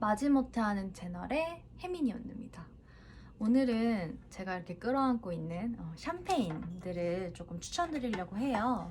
마지못해 하는 채널의 혜민이었습니다. 오늘은 제가 이렇게 끌어안고 있는 어, 샴페인들을 조금 추천드리려고 해요.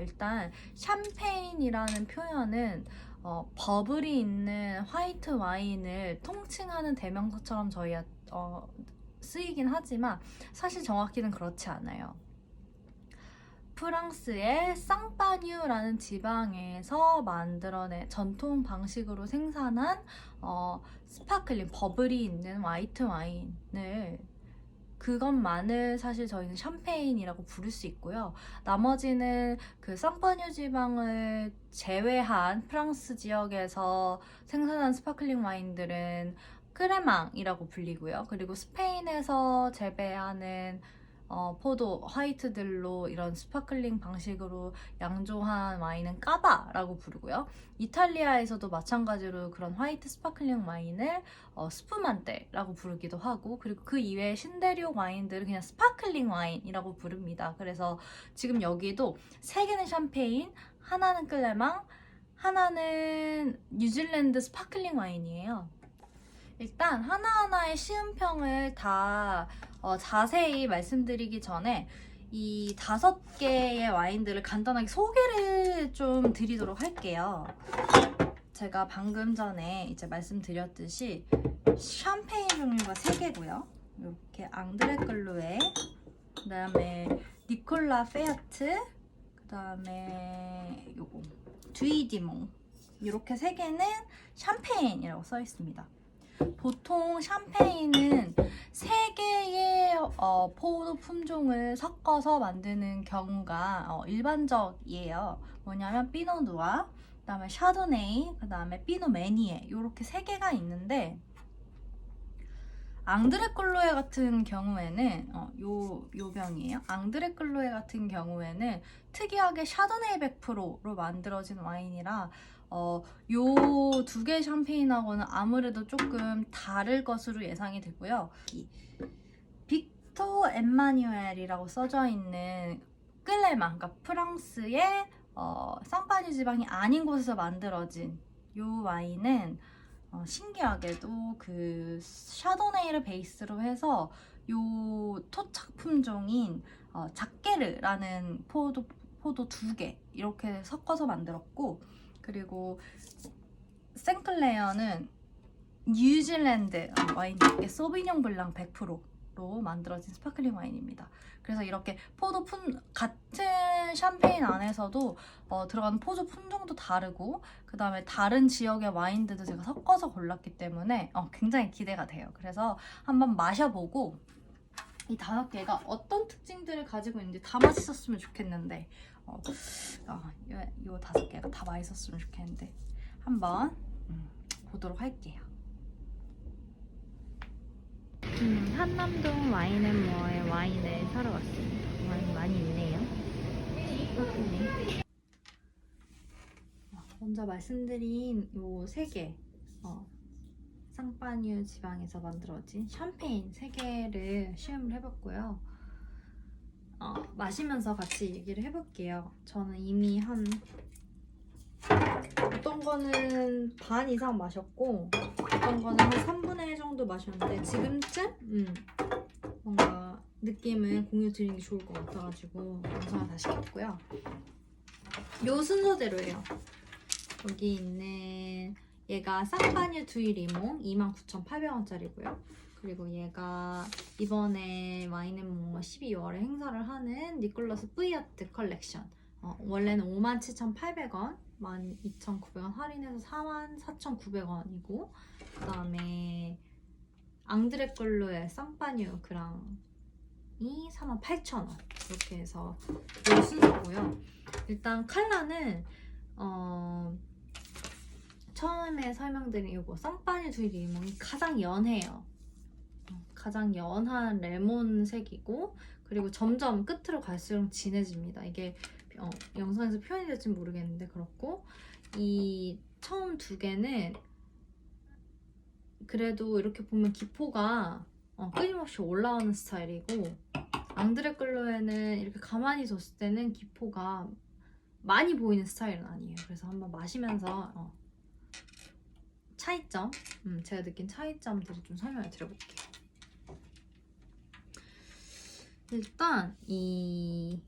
일단 샴페인이라는 표현은 어, 버블이 있는 화이트 와인을 통칭하는 대명사처럼 저희 어, 쓰이긴 하지만 사실 정확히는 그렇지 않아요. 프랑스의 쌍파뉴라는 지방에서 만들어낸 전통 방식으로 생산한 어, 스파클링 버블이 있는 화이트 와인을 그것만을 사실 저희는 샴페인이라고 부를 수 있고요. 나머지는 그 쌍파뉴 지방을 제외한 프랑스 지역에서 생산한 스파클링 와인들은 크레망이라고 불리고요. 그리고 스페인에서 재배하는 어, 포도 화이트들로 이런 스파클링 방식으로 양조한 와인은 까바라고 부르고요. 이탈리아에서도 마찬가지로 그런 화이트 스파클링 와인을 어, 스푸만테라고 부르기도 하고 그리고 그 이외의 신대륙 와인들은 그냥 스파클링 와인이라고 부릅니다. 그래서 지금 여기도 세 개는 샴페인, 하나는 클레망, 하나는 뉴질랜드 스파클링 와인이에요. 일단 하나하나의 시음평을 다 어, 자세히 말씀드리기 전에 이 다섯 개의 와인들을 간단하게 소개를 좀 드리도록 할게요. 제가 방금 전에 이제 말씀드렸듯이 샴페인 종류가 세 개고요. 이렇게 앙드레 끌루에, 그 다음에 니콜라 페아트, 그 다음에 요거 듀이디몽 이렇게 세 개는 샴페인이라고 써 있습니다. 보통 샴페인은 세 개의 어, 포도 품종을 섞어서 만드는 경우가 어, 일반적이에요. 뭐냐면 피노누아, 그 다음에 샤도네이, 그 다음에 피노메니에 이렇게 세 개가 있는데 앙드레클로에 같은 경우에는 어, 요, 요 병이에요. 앙드레클로에 같은 경우에는 특이하게 샤도네이 100%로 만들어진 와인이라 어, 요 두 개 샴페인하고는 아무래도 조금 다를 것으로 예상이 되고요. 이 빅토 엠마뉴엘이라고 써져 있는 끌레마, 그러니까 프랑스의 어, 쌍파뉴 지방이 아닌 곳에서 만들어진 요 와인은 어, 신기하게도 그 샤도네이를 베이스로 해서 요 토착 품종인 어, 작게르라는 포도 포도 두 개 이렇게 섞어서 만들었고 그리고 생클레어는 뉴질랜드 와인답게 소비뇽 블랑 100%로 만들어진 스파클링 와인입니다. 그래서 이렇게 포도 품 같은 샴페인 안에서도 어, 들어가는 포도 품종도 다르고 그 다음에 다른 지역의 와인들도 제가 섞어서 골랐기 때문에 어, 굉장히 기대가 돼요. 그래서 한번 마셔보고 이 다섯 개가 어떤 특징들을 가지고 있는지 다 맛있었으면 좋겠는데 어, 어, 요, 요 다섯 개가 다 맛있었으면 좋겠는데 한번 음, 보도록 할게요. 음, 한남동 와인앤모어의 와인을 사러 왔습니다. 와인 많이 있네요. 어, 먼저 말씀드린 요 세 개, 어, 쌍파뉴 지방에서 만들어진 샴페인 세 개를 시음을 해봤고요. 어, 마시면서 같이 얘기를 해볼게요. 저는 이미 한 어떤 거는 반 이상 마셨고 어떤 거는 한 3분의 1 정도 마셨는데 지금쯤 음, 뭔가 느낌을 공유 드리는 게 좋을 것 같아가지고 영상을 다시 켰고요. 요 순서대로예요. 여기 있는 얘가 쌍파뉴 두이 리몽 29,800원짜리고요. 그리고 얘가 이번에 와인앤모가 12월에 행사를 하는 니콜라스 뿌이아트 컬렉션. 어, 원래는 57,800원 12,900원 할인해서 44,900원이고 그 다음에 앙드레 걸로의 쌍파뉴 그랑이 38,000원. 이렇게 해서 이 순서고요. 일단 칼라는 어, 처음에 설명드린 이거 쌍파뉴 두이 리몽이 가장 연해요 가장 연한 레몬색이고 그리고 점점 끝으로 갈수록 진해집니다. 이게 어, 영상에서 표현이 될지 모르겠는데 그렇고 이 처음 두 개는 그래도 이렇게 보면 기포가 어, 끊임없이 올라오는 스타일이고 앙드레 클로에는 이렇게 가만히 뒀을 때는 기포가 많이 보이는 스타일은 아니에요. 그래서 한번 마시면서 어, 차이점, 음, 제가 느낀 차이점들을 좀 설명을 드려볼게요. 일단 이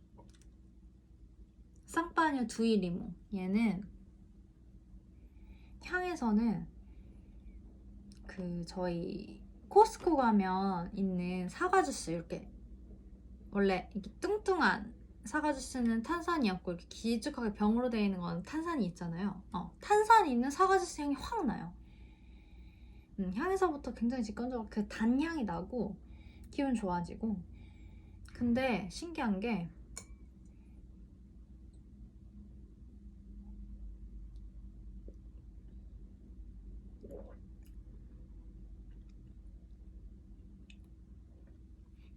쌍파뉴 두이 리모 얘는 향에서는 그 저희 코스코 가면 있는 사과 주스 이렇게 원래 이렇게 뚱뚱한 사과 주스는 탄산이 없고 이렇게 길쭉하게 병으로 되어 있는 건 탄산이 있잖아요. 어, 탄산이 있는 사과 주스 향이 확 나요. 음, 향에서부터 굉장히 직관적으로 그 단향이 나고 기분 좋아지고 근데 신기한 게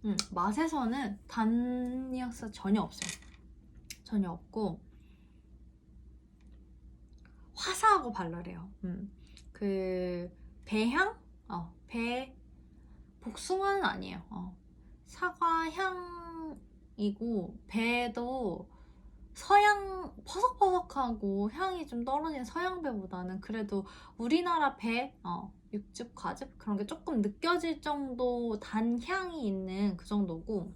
음, 맛에서는 단뉘앙스가 전혀 없어요. 전혀 없고 화사하고 발랄해요. 음, 그 배향? 어, 배 복숭아는 아니에요. 어, 사과 향이고 배도 서양 퍼석퍼석하고 향이 좀 떨어지는 서양 배보다는 그래도 우리나라 배 어, 육즙, 과즙 그런 게 조금 느껴질 정도 단 향이 있는 그 정도고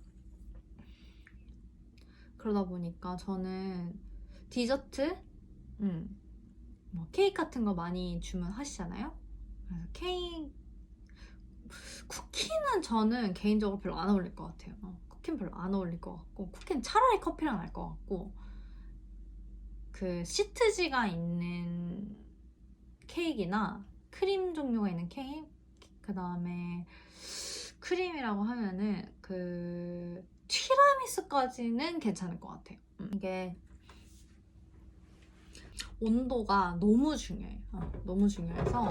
그러다 보니까 저는 디저트, 음, 뭐 케이크 같은 거 많이 주문하시잖아요. 그래서 케이크 쿠키는 저는 개인적으로 별로 안 어울릴 것 같아요. 어, 쿠키는 별로 안 어울릴 것 같고 쿠키는 차라리 커피랑 날것 같고 그 시트지가 있는 케이크나 크림 종류가 있는 케이크 그 다음에 크림이라고 하면은 그 티라미수까지는 괜찮을 것 같아요. 음, 이게 온도가 너무 중요해요. 어, 너무 중요해서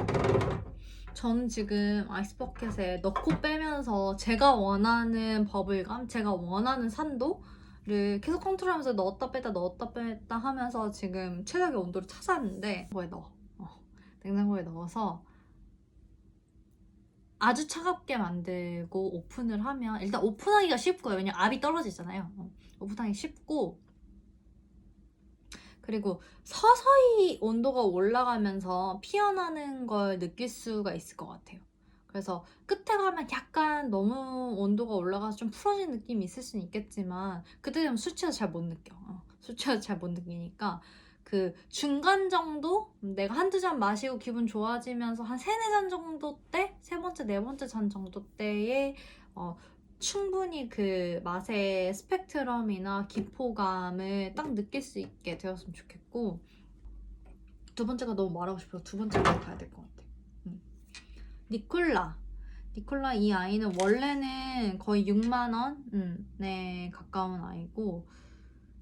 저는 지금 아이스버켓에 넣고 빼면서 제가 원하는 버블감, 제가 원하는 산도를 계속 컨트롤하면서 넣었다 뺐다 넣었다 뺐다 하면서 지금 최적의 온도를 찾았는데 그거에 넣어. 어, 냉장고에 넣어서 아주 차갑게 만들고 오픈을 하면 일단 오픈하기가 쉽고요. 왜냐면 압이 떨어지잖아요. 어, 오픈하기 쉽고 그리고 서서히 온도가 올라가면서 피어나는 걸 느낄 수가 있을 것 같아요. 그래서 끝에 가면 약간 너무 온도가 올라가서 좀 풀어진 느낌이 있을 수는 있겠지만 그때 되면 술 취해서 잘 못 느껴. 어, 술 취해서 잘 못 느끼니까 그 중간 정도 내가 한두 잔 마시고 기분 좋아지면서 한 세네 잔 정도 때 세 번째 네 번째 잔 정도 때에 어, 충분히 그 맛의 스펙트럼이나 기포감을 딱 느낄 수 있게 되었으면 좋겠고 두 번째가 너무 말하고 싶어서 두 번째로 가야 될 것 같아. 음. 니콜라. 니콜라 이 아이는 원래는 거의 6만 원에 가까운 아이고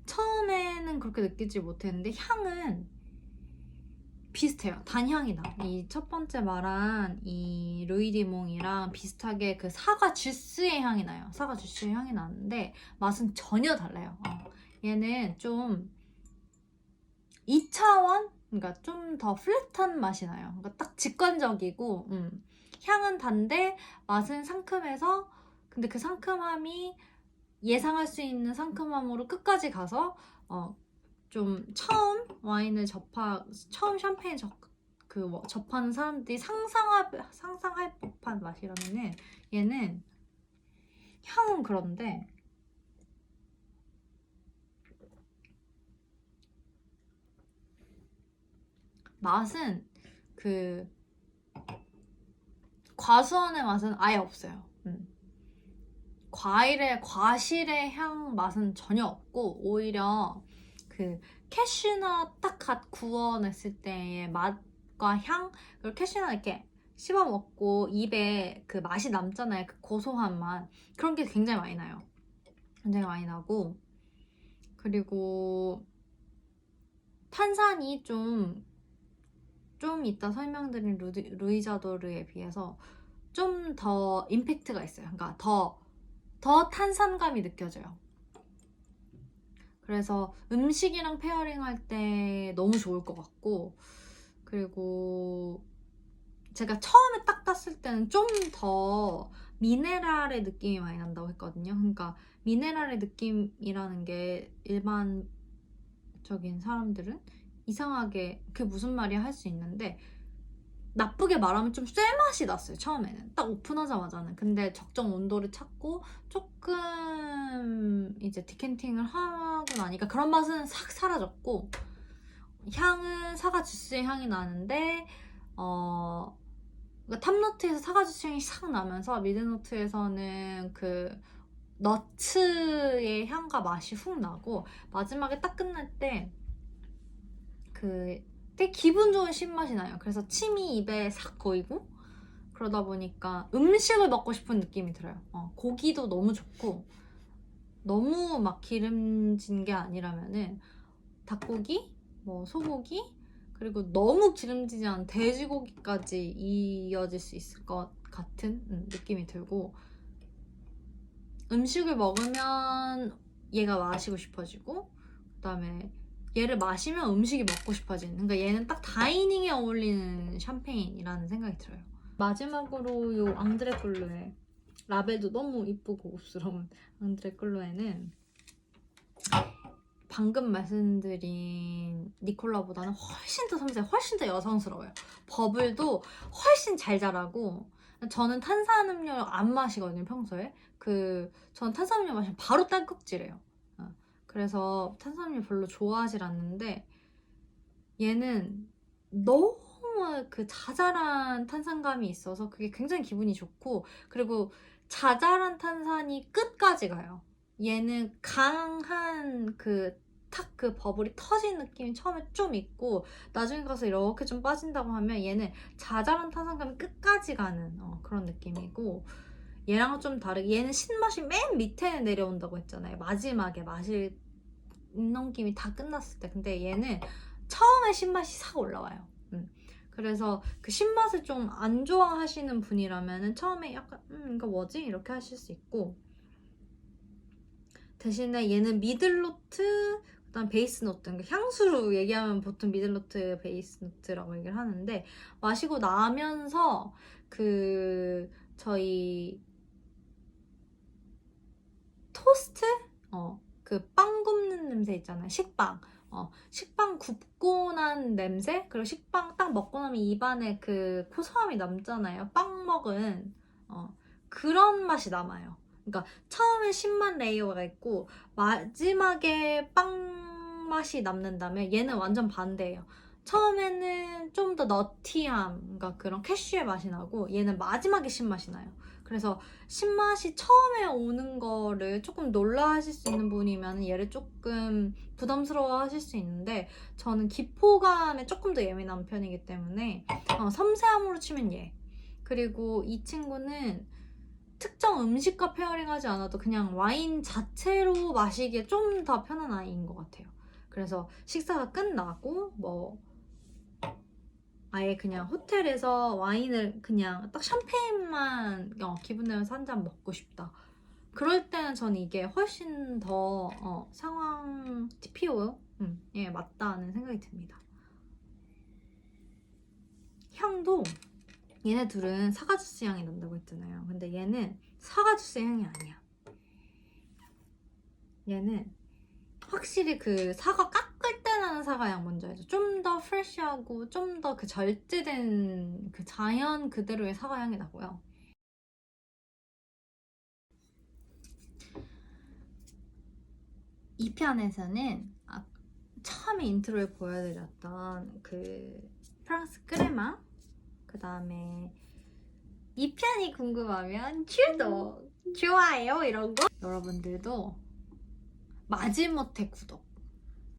처음에는 그렇게 느끼지 못했는데 향은 비슷해요. 단향이 나. 이 첫 번째 말한 이 루이디몽이랑 비슷하게 그 사과 주스의 향이 나요. 사과 주스의 향이 나는데 맛은 전혀 달라요. 어. 얘는 좀 2차원? 그러니까 좀 더 플랫한 맛이 나요. 그러니까 딱 직관적이고 음. 향은 단데 맛은 상큼해서 근데 그 상큼함이 예상할 수 있는 상큼함으로 끝까지 가서 어, 좀 처음 와인을 접하 처음 샴페인 접, 그 뭐, 접하는 사람들이 상상할 상상할 법한 맛이라면은 얘는 향은 그런데 맛은 그 과수원의 맛은 아예 없어요. 음. 과일의 과실의 향 맛은 전혀 없고 오히려 그 캐슈넛 딱갓 구워냈을 때의 맛과 향? 그리고 캐슈넛 이렇게 씹어 먹고 입에 그 맛이 남잖아요. 그 고소한 맛. 그런 게 굉장히 많이 나요. 굉장히 많이 나고. 그리고 탄산이 좀 좀 이따 설명드린 루디, 루이자도르에 비해서 좀 더 임팩트가 있어요. 그러니까 더, 더 탄산감이 느껴져요. 그래서 음식이랑 페어링 할 때 너무 좋을 것 같고, 그리고 제가 처음에 딱 땄을 때는 좀 더 미네랄의 느낌이 많이 난다고 했거든요. 그러니까 미네랄의 느낌이라는 게 일반적인 사람들은 이상하게 그게 무슨 말이야 할 수 있는데 나쁘게 말하면 좀 쇠 맛이 났어요 처음에는 딱 오픈하자마자는 근데 적정 온도를 찾고 조금 이제 디캔팅을 하 고 나니까 그런 맛은 싹 사라졌고 향은 사과 주스의 향이 나는데 어 그러니까 탑노트에서 사과 주스 향이 싹 나면서 미드노트에서는 그 너츠의 향과 맛이 훅 나고 마지막에 딱 끝날 때 그 되게 기분 좋은 신맛이 나요. 그래서 침이 입에 싹 고이고 그러다 보니까 음식을 먹고 싶은 느낌이 들어요. 어, 고기도 너무 좋고 너무 막 기름진 게 아니라면은 닭고기, 뭐 소고기 그리고 너무 기름지지 않은 돼지고기까지 이어질 수 있을 것 같은 음, 느낌이 들고 음식을 먹으면 얘가 마시고 싶어지고 그다음에 얘를 마시면 음식이 먹고 싶어지는 그러니까 얘는 딱 다이닝에 어울리는 샴페인이라는 생각이 들어요. 마지막으로 요 앙드레 끌루에 라벨도 너무 이쁘고 고급스러운 앙드레 끌루에는 방금 말씀드린 니콜라보다는 훨씬 더 섬세해 훨씬 더 여성스러워요. 버블도 훨씬 잘 자라고 저는 탄산음료 안 마시거든요 평소에. 그 저는 탄산음료 마시면 바로 딸꾹질해요. 어, 그래서 탄산음료 별로 좋아하질 않는데 얘는 너무 그 자잘한 탄산감이 있어서 그게 굉장히 기분이 좋고 그리고 자잘한 탄산이 끝까지 가요. 얘는 강한 그 탁 그 버블이 터진 느낌이 처음에 좀 있고 나중에 가서 이렇게 좀 빠진다고 하면 얘는 자잘한 탄산감이 끝까지 가는 어, 그런 느낌이고 얘랑은 좀 다르게 얘는 신맛이 맨 밑에 내려온다고 했잖아요. 마지막에 마실 넘김이 다 끝났을 때. 근데 얘는 처음에 신맛이 싹 올라와요. 음. 그래서 그 신맛을 좀 안 좋아하시는 분이라면 처음에 약간 음 이거 뭐지? 이렇게 하실 수 있고. 대신에 얘는 미들노트 그다음 베이스 노트. 그러니까 향수로 얘기하면 보통 미들 노트 베이스 노트라고 얘기를 하는데 마시고 나면서 그 저희 토스트? 어그 빵 굽는 냄새 있잖아요. 식빵 어 식빵 굽고 난 냄새 그리고 식빵 딱 먹고 나면 입안에 그 고소함이 남잖아요 빵 먹은 어 그런 맛이 남아요 그러니까 처음에 신맛 레이어가 있고 마지막에 빵 맛이 남는다면 얘는 완전 반대예요. 처음에는 좀 더 너티함, 그러니까 그런 캐슈의 맛이 나고 얘는 마지막에 신맛이 나요. 그래서 신맛이 처음에 오는 거를 조금 놀라 하실 수 있는 분이면 얘를 조금 부담스러워 하실 수 있는데 저는 기포감에 조금 더 예민한 편이기 때문에 어, 섬세함으로 치면 얘. 그리고 이 친구는 특정 음식과 페어링하지 않아도 그냥 와인 자체로 마시기에 좀 더 편한 아이인 것 같아요. 그래서 식사가 끝나고 뭐 아예 그냥 호텔에서 와인을 그냥 딱 샴페인만 어, 기분 내면서 한 잔 먹고 싶다. 그럴 때는 저는 이게 훨씬 더 어, 상황 TPO에 음, 예, 맞다는 생각이 듭니다. 향도 얘네 둘은 사과 주스 향이 난다고 했잖아요. 근데 얘는 사과 주스 향이 아니야. 얘는 확실히 그 사과 깎을 때 나는 사과 향 뭔지 알죠? 좀더 프레쉬하고 좀 더 그 절제된 그 자연 그대로의 사과 향이 나고요. 이 편에서는 아, 처음에 인트로에 보여드렸던 그 프랑스 크레마 그 다음에 이 편이 궁금하면 구독, 좋아요 이런 거 여러분들도 마지못해 구독